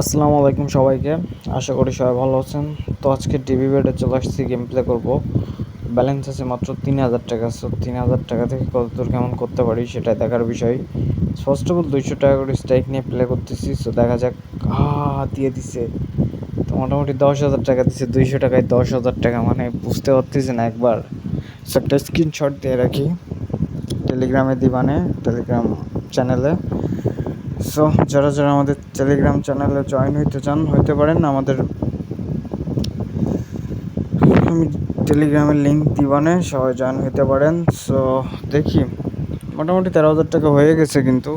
আসসালামু আলাইকুম সবাইকে। আশা করি সবাই ভালো আছেন। তো আজকে ডিবি বেডে চলে আসছি গেম প্লে করব। ব্যালেন্স আছে মাত্র তিন হাজার টাকা। সো তিন হাজার টাকা থেকে কত দূর কেমন করতে পারি সেটা দেখার বিষয়। ফার্স্ট অফ অল দুইশো টাকা করে স্ট্রাইক নিয়ে প্লে করতেছি। সো দেখা যাক। দিয়ে দিছে। তো মোটামুটি দশ হাজার টাকা দিছে। দুইশো টাকায় দশ হাজার টাকা। মানে বুঝতে পারতেছি না একবার। সো একটা স্ক্রিনশট দিয়ে রাখি। টেলিগ্রামে দিবানে টেলিগ্রাম চ্যানেলে সো যারা যারা আমাদের টেলিগ্রাম চ্যানেলে জয়েন হইতে চান, হইতে পারেন। আমাদের আমি টেলিগ্রামের লিঙ্ক দিবানে সবাই জয়েন হইতে পারেন। সো দেখি। মোটামুটি তেরো হাজার টাকা হয়ে গেছে কিন্তু।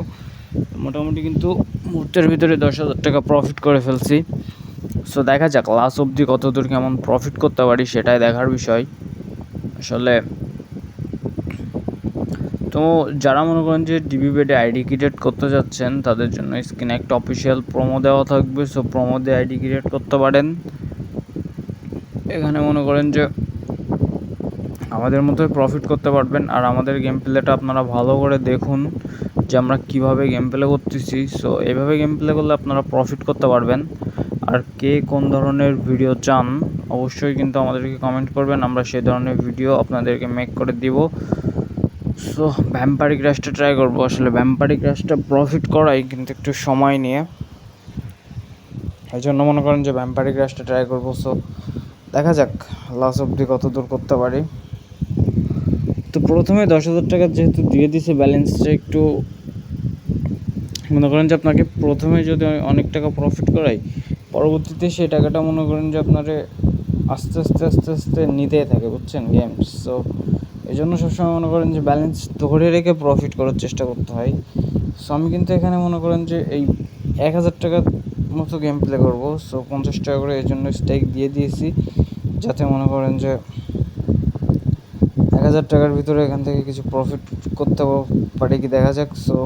মোটামুটি কিন্তু মুহূর্তের ভিতরে দশ হাজার টাকা প্রফিট করে ফেলছি। সো দেখা যাক লাস্ট অবধি কত দূর কেমন প্রফিট করতে পারি সেটাই দেখার বিষয়। আসলে তো যারা মনে করেন যে ডিবি বেডে আইডি ক্রিয়েট করতে যাচ্ছেন, তাদের জন্য স্ক্রিনে একটা অফিসিয়াল প্রোমো দেওয়া থাকবে। সো প্রোমো দিয়ে আইডি ক্রিয়েট করতে পারেন। এখানে মনে করেন যে আমাদের মতোই প্রফিট করতে পারবেন। আর আমাদের গেম প্লেটা আপনারা ভালো করে দেখুন যে আমরা কীভাবে গেম প্লে করতেছি। সো এইভাবে গেম প্লে করলে আপনারা প্রফিট করতে পারবেন। আর কে কোন ধরনের ভিডিও চান, অবশ্যই কিন্তু আমাদেরকে কমেন্ট করবেন। আমরা সেই ধরনের ভিডিও আপনাদেরকে মেক করে দিব। সো ভ্যাম্পারিক রাশটা ট্রাই করব। আসলে ভ্যাম্পারিক রাশটা প্রফিট করাই, কিন্তু একটু সময় নিয়ে। এই জন্য মনে করেন যে ভ্যাম্পারিক রাশটা ট্রাই করব। সো দেখা যাক লাস্ট অবধি কত দূর করতে পারি। তো প্রথমে দশ হাজার টাকা যেহেতু দিয়ে দিছে ব্যালেন্সটা একটু মনে করেন যে আপনাকে প্রথমে যদি অনেক টাকা প্রফিট করাই, পরবর্তীতে সেই টাকাটা মনে করেন যে আপনারে আস্তে আস্তে আস্তে আস্তে নিতেই থাকে, বুঝছেন? গেমস সো এই জন্য সবসময় মনে করেন যে ব্যালেন্স ধরে রেখে প্রফিট করার চেষ্টা করতে হয়। সো আমি কিন্তু এখানে মনে করেন যে এই এক হাজার টাকার মতো গেম প্লে করব। সো পঞ্চাশ টাকা করে এই জন্য স্টেক দিয়ে দিয়েছি। যাতে মনে করেন যে এক হাজার টাকার ভিতরে এখান থেকে কিছু প্রফিট করতে পারি কি দেখা যাক। সো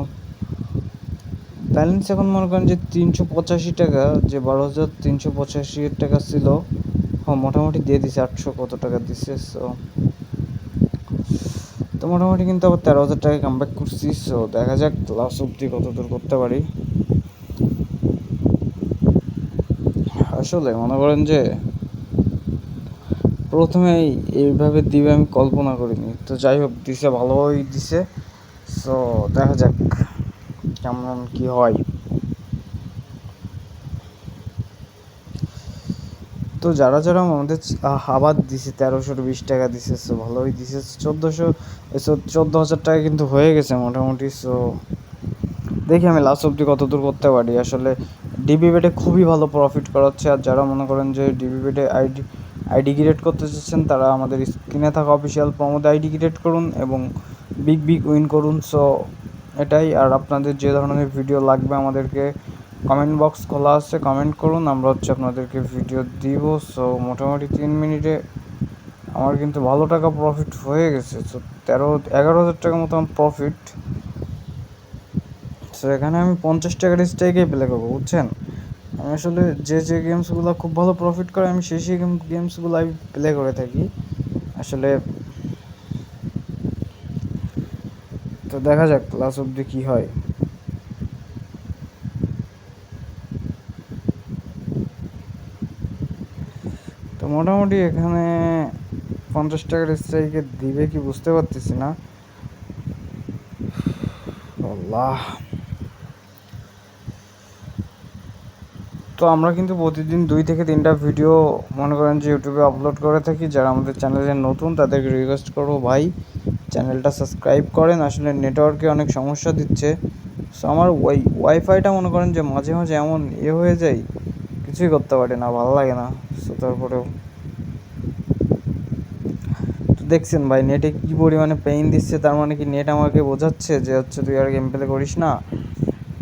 ব্যালেন্স এখন মনে করেন যে তিনশো পঁচাশি টাকা, যে বারো হাজার তিনশো পঁচাশি টাকা ছিল। হ্যাঁ মোটামুটি দিয়ে দিছে আটশো কত টাকা দিছে। সো তো মোটামুটি কিন্তু আবার তেরো হাজার টাকা কামব্যাক করছি সো দেখা যাক লাস্ট অব্দি কত দূর করতে পারি। আসলে মনে করেন যে প্রথমেই এইভাবে দিবে আমি কল্পনা করিনি। তো যাই হোক, দিছে, ভালোভাবেই দিছে সো দেখা যাক কেমন কি হয়। তো যারা যারা আমাদের আবার দিছে তেরোশো বিশ টাকা দিছে, সো ভালোই দিছে। চোদ্দোশো চোদ্দ হাজার টাকা কিন্তু হয়ে গেছে মোটামুটি, সো দেখি আমি লাস্ট অব্দি কত দূর করতে পারি। আসলে ডিবি বেটে খুবই ভালো প্রফিট করাচ্ছে, আর যারা মনে করেন যে ডিবি বেটে আইডি আইডি ক্রিয়েট করতে চাচ্ছেন, তারা আমাদের স্ক্রিনে থাকা অফিসিয়াল প্রমোদ আইডি ক্রিয়েট করুন এবং বিগ বিগ উইন করুন। সো এটাই, আর আপনাদের যে ধরনের ভিডিও লাগবে আমাদেরকে কমেন্ট বক্স খোলা আছে, কমেন্ট করুন, আমরা হচ্ছে আপনাদেরকে ভিডিও দিব। সো মোটামুটি তিন মিনিটে আমার কিন্তু ভালো টাকা প্রফিট হয়ে গেছে। তো তেরো, এগারো হাজার টাকা মতো প্রফিট সো এখানে আমি পঞ্চাশ টাকার স্ট্রাইকেই প্লে করব, বুঝছেন? আমি আসলে যে যে গেমসগুলো খুব ভালো প্রফিট করে, আমি সেই সেই গেমসগুলো আমি প্লে করে থাকি। আসলে তো দেখা যাক লাস্ট অব্দি কী হয়। মোটামুটি এখানে পঞ্চাশ টাকার স্ট্রাইকে দিবে কি বুঝতে পারতেছি না। তো আমরা কিন্তু প্রতিদিন দুই থেকে তিনটা ভিডিও মনে করেন যে ইউটিউবে আপলোড করে থাকি। যারা আমাদের চ্যানেলে নতুন তাদেরকে রিকোয়েস্ট করব, ভাই চ্যানেলটা সাবস্ক্রাইব করেন। আসলে নেটওয়ার্কে অনেক সমস্যা দিচ্ছে। সো আমার ওয়াই ওয়াইফাইটা মনে করেন যে মাঝে মাঝে এমন এ হয়ে যায়, কিছুই করতে পারি না, ভালো লাগে না। সো তারপরেও দেখছেন ভাই নেটে কী পরিমাণে পেইন দিচ্ছে, তার মানে কি নেট আমাকে বোঝাচ্ছে যে হচ্ছে তুই আর গেম প্লে করিস না?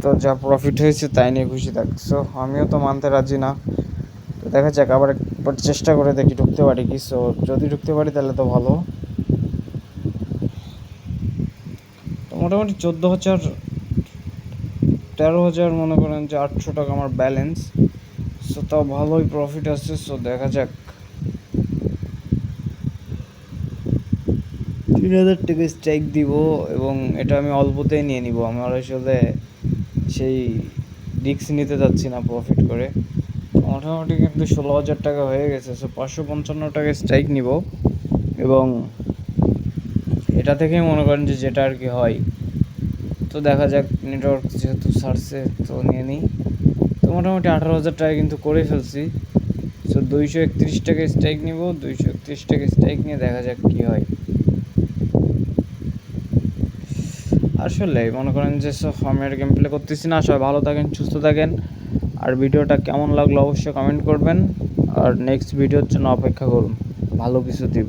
তো যা প্রফিট হয়েছে তাই নিয়ে খুশি থাক। সো আমিও তো মানতে রাজি না। তো দেখা যাক, আবার একবার চেষ্টা করে দেখি ঢুকতে পারি কি। সো যদি ঢুকতে পারি তাহলে তো ভালো। তো মোটামুটি চোদ্দ হাজার, তেরো হাজার মনে করেন যে আটশো টাকা আমার ব্যালেন্স সো তাও ভালোই প্রফিট আসছে। সো দেখা যাক। তিন হাজার টাকা স্ট্রাইক দিব এবং এটা আমি অল্পতেই নিয়ে নিব। আমার আসলে সেই রিক্স নিতে যাচ্ছি না প্রফিট করে। মোটামুটি কিন্তু ষোলো হাজার টাকা হয়ে গেছে সো পাঁচশো পঞ্চান্ন টাকা স্ট্রাইক নিব এবং এটা থেকেই মনে করেন যে যেটা আর কি হয়। তো দেখা যাক নেটওয়ার্ক যেহেতু সারছে, তো নিয়ে নিই। তো মোটামুটি আঠারো হাজার টাকা কিন্তু করে ফেলছি। সো দুইশো একত্রিশ টাকা স্ট্রাইক নিব, দুইশো একত্রিশ টাকা স্ট্রাইক নিয়ে দেখা যাক কী হয়। আসলে মনে করেন যে আমি গেম প্লে করতেছি না, সবাই ভালো থাকেন, সুস্থ থাকেন। আর ভিডিওটা কেমন লাগল অবশ্যই কমেন্ট করবেন। আর নেক্সট ভিডিওর জন্য অপেক্ষা করুন, ভালো কিছু দিব।